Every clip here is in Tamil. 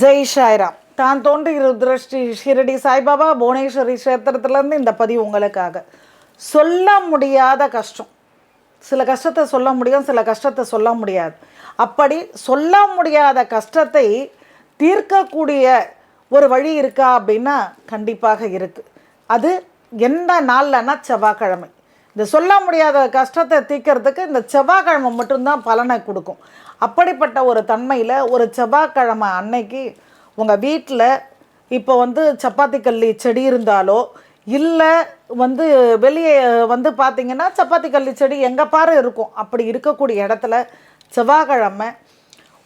ஜெய் ஷாய்ராம் தான் தோன்றி ருத்ர ஸ்ரீ ஷிரடி சாய்பாபா புவனேஸ்வரி கஷேத்திரத்துலேருந்து இந்த பதிவு உங்களுக்காக. சொல்ல முடியாத கஷ்டம். சில கஷ்டத்தை சொல்ல முடியும் சில கஷ்டத்தை சொல்ல முடியாது. அப்படி சொல்ல முடியாத கஷ்டத்தை தீர்க்கக்கூடிய ஒரு வழி இருக்கா அப்படின்னா கண்டிப்பாக இருக்குது அது எந்த நாள்லன்னா செவ்வாய்க்கிழமை. இந்த சொல்ல முடியாத கஷ்டத்தை தீர்க்கறதுக்கு இந்த செவ்வாய்க்கிழமை மட்டும்தான் பலனை கொடுக்கும். அப்படிப்பட்ட ஒரு தன்மையில் ஒரு செவ்வாய்க்கிழமை அன்னைக்கு உங்கள் வீட்டில் இப்போ வந்து சப்பாத்தி கல்லி செடி இருந்தாலோ இல்லை வந்து வெளியே வந்து பார்த்தீங்கன்னா சப்பாத்தி கல்லி செடி எங்கே பாரு இருக்கும். அப்படி இருக்கக்கூடிய இடத்துல செவ்வாய்க்கிழமை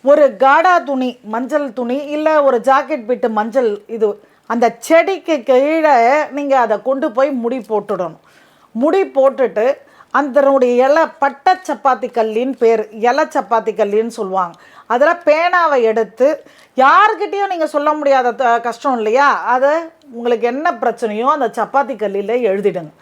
ஒரு காடா துணி மஞ்சள் துணி இல்லை ஒரு ஜாக்கெட் பிட்டு மஞ்சள் இது அந்த செடிக்கு கீழே நீங்கள் அதை கொண்டு போய் முடி போட்டுடணும். முடி போட்டுட்டு அதனுடைய இலை பட்டை சப்பாத்தி கல்லின்னு பேர் இலை சப்பாத்தி கல்லின்னு சொல்லுவாங்க. அதில் பேனாவை எடுத்து யாருக்கிட்டேயும் நீங்கள் சொல்ல முடியாத த- கஷ்டம் இல்லையா? அதை உங்களுக்கு என்ன பிரச்சனையோ அந்த சப்பாத்தி கல்லில் எழுதிடுங்க.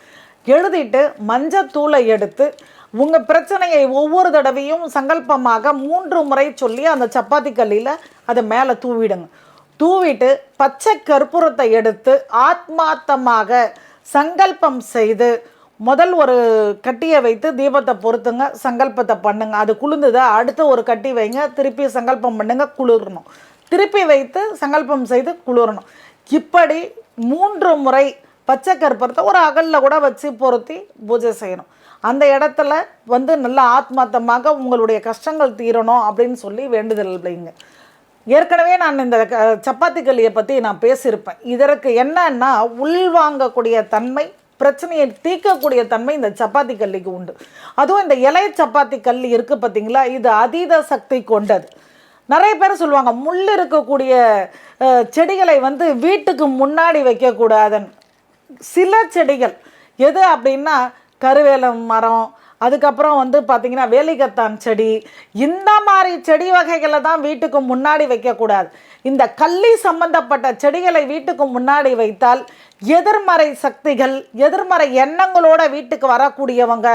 எழுதிட்டு மஞ்சத்தூளை எடுத்து உங்கள் பிரச்சனையை ஒவ்வொரு தடவையும் சங்கல்பமாக மூன்று முறை சொல்லி அந்த சப்பாத்தி கல்லில் அதை மேலே தூவிடுங்க. தூவிட்டு பச்சை கற்பூரத்தை எடுத்து ஆத்மார்த்தமாக சங்கல்பம் செய்து முதல் ஒரு கட்டியை வைத்து தீபத்தை பொறுத்துங்க சங்கல்பத்தை பண்ணுங்க. அது குளிர்ந்ததா அடுத்து ஒரு கட்டி வைங்க திருப்பி சங்கல்பம் பண்ணுங்க குளிரணும். திருப்பி வைத்து சங்கல்பம் செய்து குளிரணும். இப்படி மூன்று முறை பச்சை கற்பூரத்தை ஒரு அகலில் கூட வச்சு பொருத்தி பூஜை செய்யணும். அந்த இடத்துல வந்து நல்ல ஆத்மார்த்தமாக உங்களுடைய கஷ்டங்கள் தீரணும் அப்படின்னு சொல்லி வேண்டுதல் வைங்க ஏற்கனவே நான் இந்த க- சப்பாத்தி களியை பற்றி நான் பேசியிருப்பேன். இதற்கு என்னன்னா உள்வாங்கக்கூடிய தன்மை பிரச்சனையை தீர்க்கக்கூடிய தன்மை இந்த சப்பாத்தி கல்லிக்கு உண்டு. அதுவும் இந்த இலைய சப்பாத்தி கல்லி இருக்குது பார்த்தீங்களா இது அதீத சக்தி கொண்டது. நிறைய பேர் சொல்லுவாங்க முள் இருக்கக்கூடிய செடிகளை வந்து வீட்டுக்கு முன்னாடி வைக்கக்கூடாதுன்னு. சில செடிகள் எது அப்படின்னா கருவேல மரம் அதுக்கப்புறம் வந்து பார்த்திங்கன்னா வேலிகத்தான் செடி. இந்த மாதிரி செடி வகைகளை தான் வீட்டுக்கு முன்னாடி வைக்கக்கூடாது. இந்த கள்ளி சம்பந்தப்பட்ட செடிகளை வீட்டுக்கு முன்னாடி வைத்தால் எதிர்மறை சக்திகள் எதிர்மறை எண்ணங்களோட வீட்டுக்கு வரக்கூடியவங்க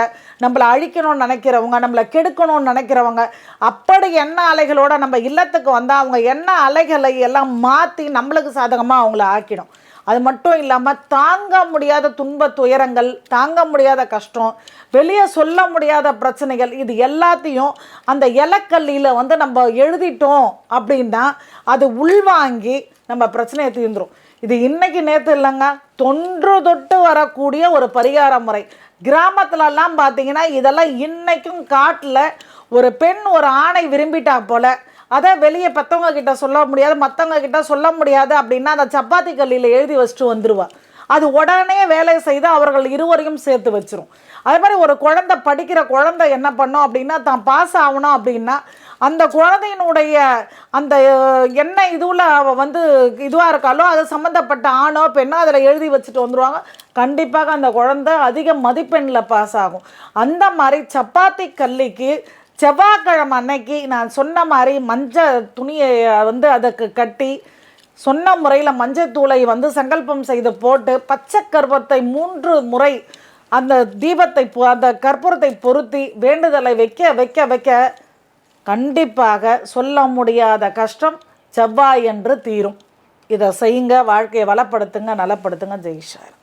நம்மளை அழிக்கணும்னு நினைக்கிறவங்க நம்மளை கெடுக்கணும்னு நினைக்கிறவங்க அப்படி எண்ண அலைகளோட நம்ம இல்லத்துக்கு வந்தால் அவங்க எண்ண அலைகளை எல்லாம் மாற்றி நம்மளுக்கு சாதகமாக அவங்கள ஆக்கிடும். அது மட்டும் இல்லாமல் தாங்க முடியாத துன்ப துயரங்கள் தாங்க முடியாத கஷ்டம் வெளியே சொல்ல முடியாத பிரச்சனைகள் இது எல்லாத்தையும் அந்த இலக்கல்லியில் வந்து நம்ம எழுதிட்டோம் அப்படின்னா அது உள்வாங்கி நம்ம பிரச்சனையை தீர்ந்துரும். இது இன்னைக்கு நேற்று இல்லைங்க தொன்று தொட்டு வரக்கூடிய ஒரு பரிகார முறை. கிராமத்துலலாம் பார்த்தீங்கன்னா இதெல்லாம் இன்றைக்கும் காட்டில் ஒரு பெண் ஒரு ஆணை விரும்பிட்டா போல் அதை வெளியே பெற்றவங்க கிட்ட சொல்ல முடியாது மற்றவங்க கிட்ட சொல்ல முடியாது அப்படின்னா அந்த சப்பாத்தி கல்லியில் எழுதி வச்சுட்டு வந்துடுவா அது உடனே வேலை செய்து அவர்கள் இருவரையும் சேர்த்து வச்சிரும். அதே மாதிரி ஒரு குழந்தை படிக்கிற குழந்தை என்ன பண்ணும் அப்படின்னா தான் பாஸ் ஆகணும் அப்படின்னா அந்த குழந்தையினுடைய அந்த என்ன இதுவில் அவள் வந்து இதுவாக இருக்காலோ அது சம்மந்தப்பட்ட ஆணோ பெண்ணோ அதில் எழுதி வச்சுட்டு வந்துடுவாங்க கண்டிப்பாக அந்த குழந்தை அதிக மதிப்பெண்ணில் பாஸ் ஆகும். அந்த மாதிரி சப்பாத்தி கல்லிக்கு செவ்வாய்க்கிழமை அன்னைக்கு நான் சொன்ன மாதிரி மஞ்சள் துணியை வந்து அதுக்கு கட்டி சொன்ன முறையில் மஞ்சள் தூளை வந்து சங்கல்பம் செய்து போட்டு பச்சை கர்ப்பத்தை மூன்று முறை அந்த தீபத்தை பொ- அந்த கற்பூரத்தை பொருத்தி வேண்டுதலை வைக்க வைக்க வைக்க கண்டிப்பாக சொல்ல முடியாத கஷ்டம் செவ்வாய் என்று தீரும். இதை செய்யுங்க வாழ்க்கையை வளப்படுத்துங்க நலப்படுத்துங்க ஜெய்ஷார்.